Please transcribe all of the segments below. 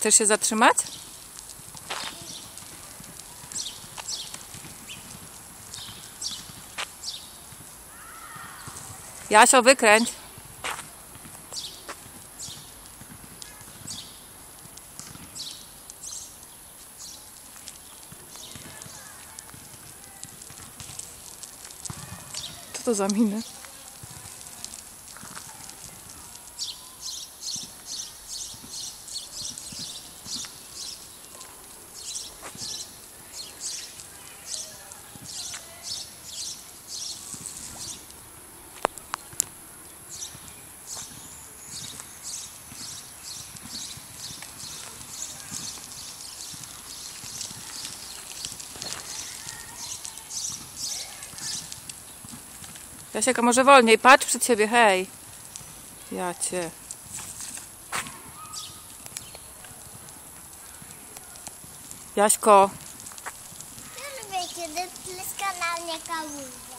Chcesz się zatrzymać? Jasio, wykręć. Co to za miny? Jasieka, może wolniej, patrz przed siebie, hej. Ja cię. Jaśko, Ja lubię, kiedy na mnie kałuża.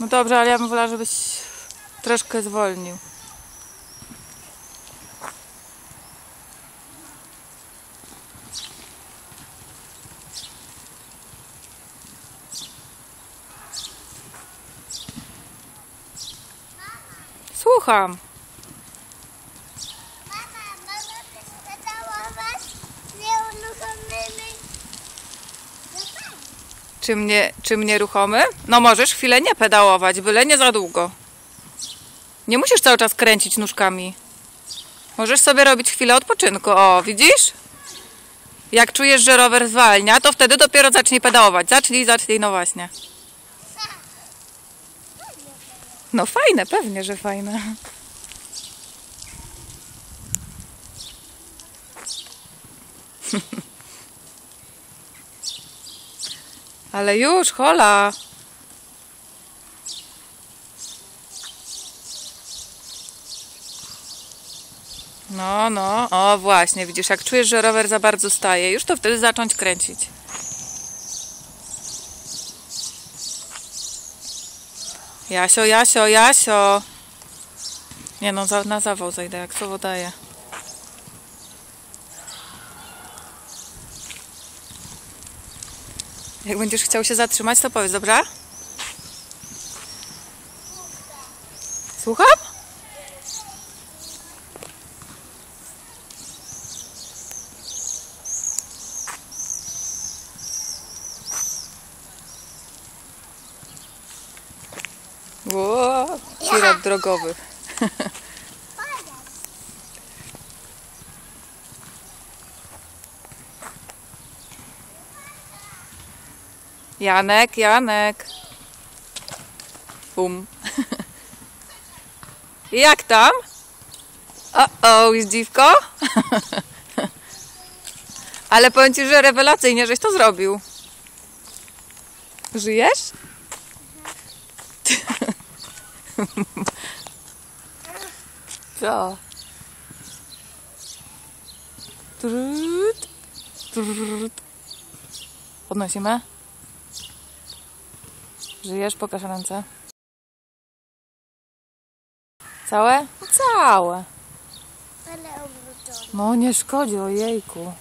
no dobrze, ale ja bym wolała, żebyś troszkę zwolnił. Słucham. Mama, mama nieuruchomymi zapami. Czy mnie, czy mnie ruchomy? No możesz chwilę nie pedałować, byle nie za długo. Nie musisz cały czas kręcić nóżkami. Możesz sobie robić chwilę odpoczynku. O, widzisz? Jak czujesz, że rower zwalnia, to wtedy dopiero zacznij pedałować. Zacznij, zacznij, no właśnie. No fajne, pewnie, że fajne. Ale już, hola. No, no, o właśnie, widzisz, jak czujesz, że rower za bardzo staje, już to wtedy zacząć kręcić. Jasio, Jasio, Jasio. Nie no, na zawał zajdę, jak słowo daje. Jak będziesz chciał się zatrzymać, to powiedz, dobrze? Słucham? Ło, sirop drogowy. Janek, Janek. Bum. Jak tam? O, o, jest dziwko? Ale powiem ci, że rewelacyjnie, żeś to zrobił. Żyjesz? Co? Trut, trut. Podnosimy. Żyjesz? Pokaż ręce. Całe? Całe. No nie szkodzi, ojejku.